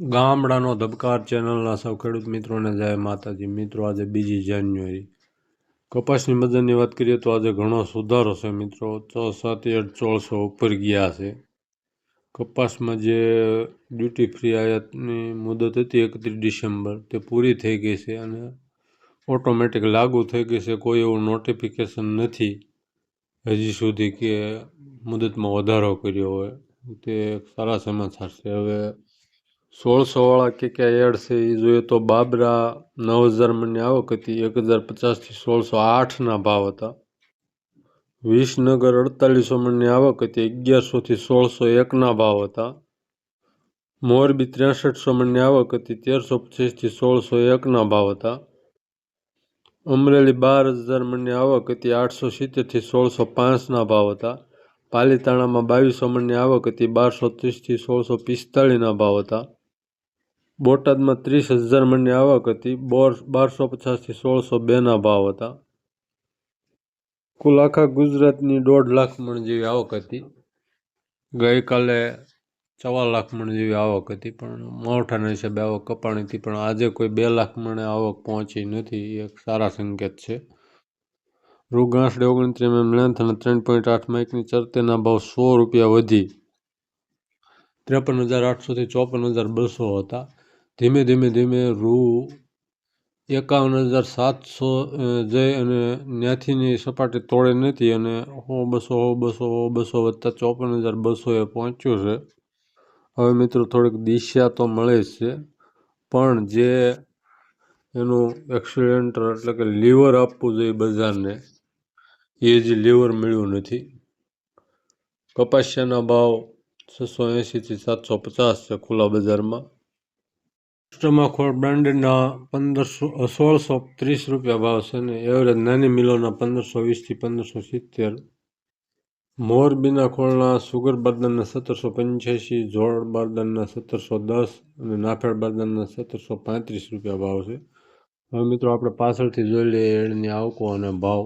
ગામડાનો ધબકાર ચેનલના સૌ ખેડૂત મિત્રોને જય માતાજી. મિત્રો, આજે બીજી જાન્યુઆરી. કપાસની મદદની વાત કરીએ તો આજે ઘણો સુધારો છે મિત્રો. છ, સાત ચોળસો ઉપર ગયા છે. કપાસમાં જે ડ્યુટી ફ્રી આયાતની મુદત હતી એકત્રીસ ડિસેમ્બર, તે પૂરી થઈ ગઈ છે અને ઓટોમેટિક લાગુ થઈ ગઈ છે. કોઈ એવું નોટિફિકેશન નથી હજી સુધી કે મુદતમાં વધારો કર્યો હોય. તે સારા સમાચાર છે. હવે સોળસોવાળા કે કયા એડ છે એ જોઈએ તો બાબરા નવ હજાર મણની આવક હતી એક હજાર પચાસથી સોળસો આઠના ભાવ હતા. વિસનગર અડતાલીસો મણની આવક હતી અગિયારસોથી સોળસો એકના ભાવ હતા. મોરબી ત્રેસઠસો મણની આવક હતી તેરસો પચીસથી સોળસો એકના ભાવ હતા. અમરેલી બાર હજાર મણની આવક હતી આઠસો સિત્તેરથી સોળસો પાંચના ભાવ હતા. પાલીતાણામાં બાવીસો મણની આવક હતી બારસો ત્રીસથી સોળસો પિસ્તાળીસના ભાવ હતા. બોટાદમાં ત્રીસ હજાર મણની આવક હતી. બોર બારસો પચાસથી સોળસો બેના ભાવ હતા. કુલ આખા ગુજરાતની દોઢ લાખ મણ જેવી આવક હતી. ગઈકાલે સવા લાખ મણ જેવી આવક હતી, પણ માવઠાના હિસાબે આવક કપાણી હતી. પણ આજે કોઈ બે લાખ મણે આવક પહોંચી નથી. એક સારા સંકેત છે. રૂ ઓગણત્રીસ એમ લેન્થ અને ત્રણ પોઈન્ટ આઠ માઇકની ચરતેના ભાવ સો રૂપિયા વધી. ત્રેપન હજાર આઠસોથી ચોપન હજાર બસો હતા. ધીમે ધીમે ધીમે રૂ એકાવન હજાર સાતસો જઈ અને ન્યાથીની સપાટી તોડે નથી અને હો બસો હો બસો હો બસો વત્તા ચોપન હજાર બસોએ પહોંચ્યું છે. હવે મિત્રો થોડીક દિશા તો મળે છે. પણ જે એનું એક્સિડેન્ટર એટલે કે લીવર આપવું જોઈએ બજારને, એ જ લીવર મળ્યું નથી. કપાસિયાના ભાવ છસો એંશીથી સાતસો પચાસ છે ખુલ્લા બજારમાં. કસ્ટમર બ્રાન્ડના પંદરસો સોળસો ત્રીસ રૂપિયા ભાવ છે ને એવરેજ નાની મિલોના પંદરસો વીસથી પંદરસો સિત્તેર. મોરબીના ખોળના સુગર બારદાનના સત્તરસો પંચ્યાસી જોડ બારદાનના સત્તરસો દસ અને નાફેડ બારદાનના સત્તરસો પાંત્રીસ રૂપિયા ભાવ છે. હવે મિત્રો આપણે પાછળથી જોઈ લઈએ એડની આવકો અને ભાવ.